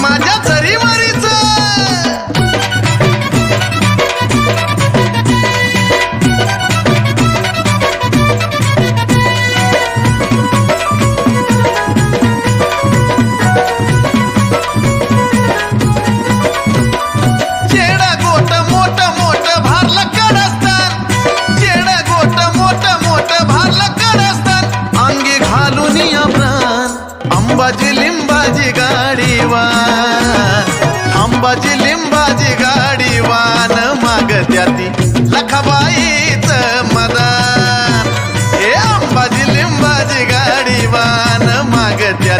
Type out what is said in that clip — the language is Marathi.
माझ्या तरी मारीच चेडा गोट मोठ मोठ भारला कड असतात गोट मोठ मोठ भारला कड असतात अंगी घालून या प्राण. अंबाजी लिंबाजी गाडीवा लिंबाची लिंबाजी गाडी वान माग त्याती. लखाबाईच मदान. हे अंबाजी लिंबाजी गाडी वान मागत्या